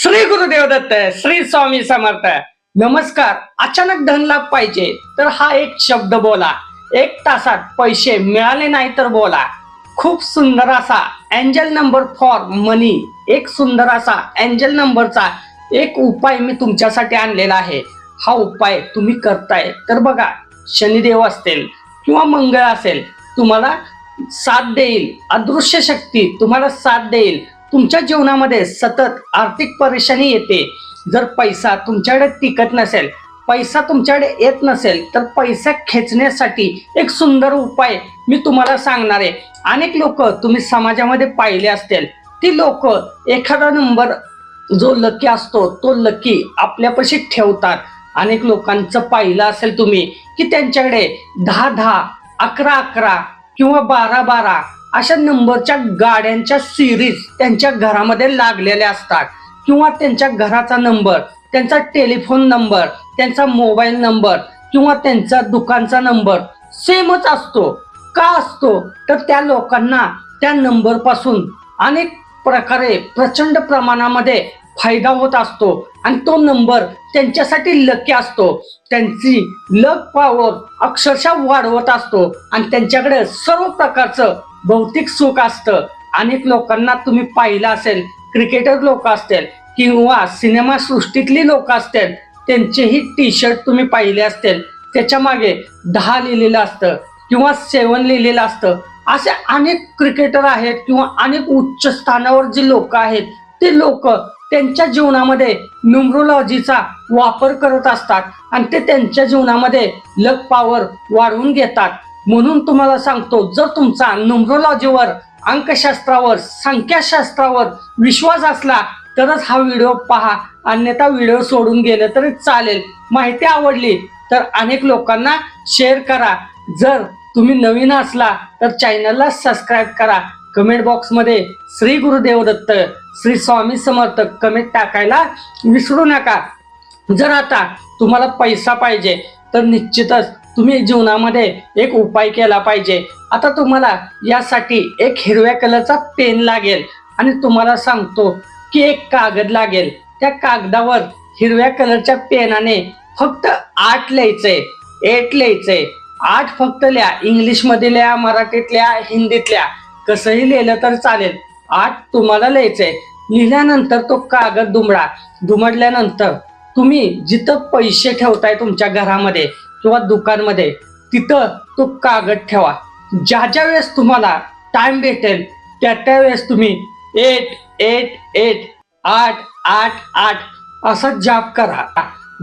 श्री गुरुदेव दत्त श्री स्वामी समर्थ. नमस्कार. अचानक धन लाभ पाहिजे तर हा एक शब्द बोला. एक तासात पैसे मिळाले नाही तर बोला. खूप सुंदर असा एंजल नंबर फॉर मनी एक सुंदर असा एंजल नंबरचा एक उपाय मी तुमच्यासाठी आणलेला आहे. हा उपाय तुम्ही करताय तर बघा शनिदेव असतील किंवा मंगळ असेल तुम्हाला साथ देईल. अदृश्य शक्ती तुम्हाला साथ देईल. तुमच्या जीवनामध्ये सतत आर्थिक परेशानी येते. जर पैसा तुमच्याकडे टिकत नसेल पैसा तुमच्याकडे येत नसेल तर पैसा खेचण्यासाठी एक सुंदर उपाय मी तुम्हाला सांगणार आहे. अनेक लोक तुम्ही समाजामध्ये पाहिले असतील ती लोक एखादा नंबर जो लकी असतो तो लकी आपल्यापाशी ठेवतात. अनेक लोकांचं पाहिलं असेल तुम्ही की त्यांच्याकडे दहा दहा अकरा अकरा किंवा बारा बारा अशा नंबरच्या गाड्यांच्या सिरीज त्यांच्या घरामध्ये लागलेल्या असतात. किंवा त्यांच्या घराचा नंबर त्यांचा टेलिफोन नंबर त्यांचा मोबाईल नंबर किंवा त्यांचा दुकानचा नंबर सेमच असतो. का असतो? तर त्या लोकांना त्या नंबरपासून अनेक प्रकारे प्रचंड प्रमाणामध्ये फायदा होत असतो आणि तो नंबर त्यांच्यासाठी लकी असतो. त्यांची लक पॉवर अक्षरशः वाढवत असतो आणि त्यांच्याकडे सर्व प्रकारचं भौतिक सुख असतं. अनेक लोकांना तुम्ही पाहिलं असेल क्रिकेटर लोक असतील किंवा सिनेमा सृष्टीतली लोक असतील त्यांचेही टी शर्ट तुम्ही पाहिले असतील. त्याच्यामागे दहा लिहिलेलं असतं किंवा सेवन लिहिलेलं असतं. असे अनेक क्रिकेटर आहेत किंवा अनेक उच्च स्थानावर जे लोक आहेत ते लोक त्यांच्या जीवनामध्ये न्युमरोलॉजीचा वापर करत असतात आणि ते त्यांच्या जीवनामध्ये लक पॉवर वाढवून घेतात. म्हणून तुम्हाला सांगतो जर तुमचा न्युमरोलॉजीवर अंकशास्त्रावर संख्याशास्त्रावर विश्वास असला तरच हा व्हिडिओ पहा. अन्यथा व्हिडिओ सोडून गेले तरी चालेल. माहिती आवडली तर अनेक लोकांना शेअर करा. जर तुम्ही नवीन असला तर चॅनलला सबस्क्राईब करा. कमेंट बॉक्समध्ये श्री गुरुदेव दत्त श्री स्वामी समर्थ कमेंट टाकायला विसरू नका. जर आता तुम्हाला पैसा पाहिजे तर निश्चितच तुम्ही जीवनामध्ये एक उपाय केला पाहिजे. आता तुम्हाला यासाठी एक हिरव्या कलरचा पेन लागेल आणि तुम्हाला सांगतो की एक कागद लागेल. त्या कागदावर हिरव्या कलरच्या पेनाने फक्त आठ लिहायचंय एट लिहायचंय आठ फक्त लिहा. इंग्लिशमध्ये लिहा मराठीत लिहा हिंदीत लिहा. कसंही लिहिलं तर चालेल. आठ तुम्हाला लिहायचंय. लिहिल्यानंतर तो कागद दुमडा. दुमडल्यानंतर तुम्ही जिथं पैसे ठेवताय तुमच्या घरामध्ये किंवा दुकानमध्ये तिथं तो कागद ठेवा. ज्या ज्या वेळेस तुम्हाला टाइम भेटेल त्या त्या वेळेस तुम्ही एट एट एट आठ आठ आठ असा जाप करा.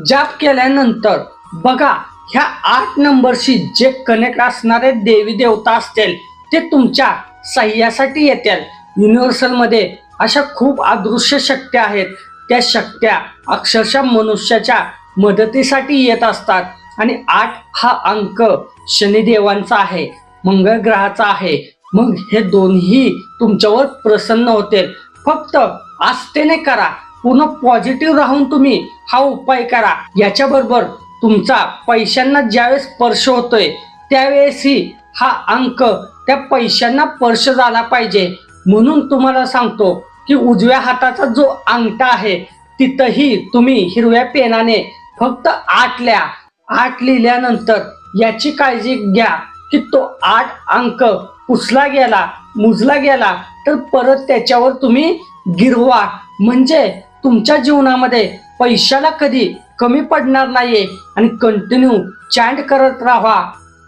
जाप केल्यानंतर बघा ह्या आठ नंबरशी जे कनेक्ट असणारे देवी देवता असतील ते तुमच्या सह्यासाठी येतात युनिव्हर्सलमध्ये अशा खूप अदृश्य शक्त्या आहेत. त्या शक्त्या अक्षरशः मनुष्याच्या मदतीसाठी येत असतात. आणि आठ हा अंक शनिदेवांचा आहे मंगळ ग्रहाचा आहे. मग हे दोन्ही तुमच्यावर प्रसन्न होते फक्त आस्थेने करा. पूर्ण पॉझिटिव्ह राहून तुम्ही हा उपाय करा. याच्या बरोबर तुमचा पैशांना ज्यावेळेस स्पर्श होतोय त्यावेळेसही हा अंक त्या पैशांना स्पर्श झाला पाहिजे. म्हणून तुम्हाला सांगतो की उजव्या हाताचा जो अंगठा आहे तिथंही तुम्ही हिरव्या पेनाने फक्त आठ लिहा. आठ लिहिल्यानंतर याची काळजी घ्या की तो आठ अंक पुसला गेला मुजला गेला तर परत त्याच्यावर तुम्ही गिरवा. म्हणजे तुमच्या जीवनामध्ये पैशाला कधी कमी पडणार नाहीये आणि कंटिन्यू चॅन्ट करत राहा.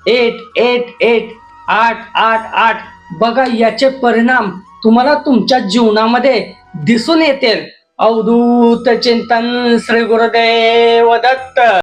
एट एट एट आठ आठ आठ. बघा याचे परिणाम तुम्हाला तुमच्या जीवनामध्ये दिसून येतील. अवधूत चिंतन श्री गुरुदेव दत्त.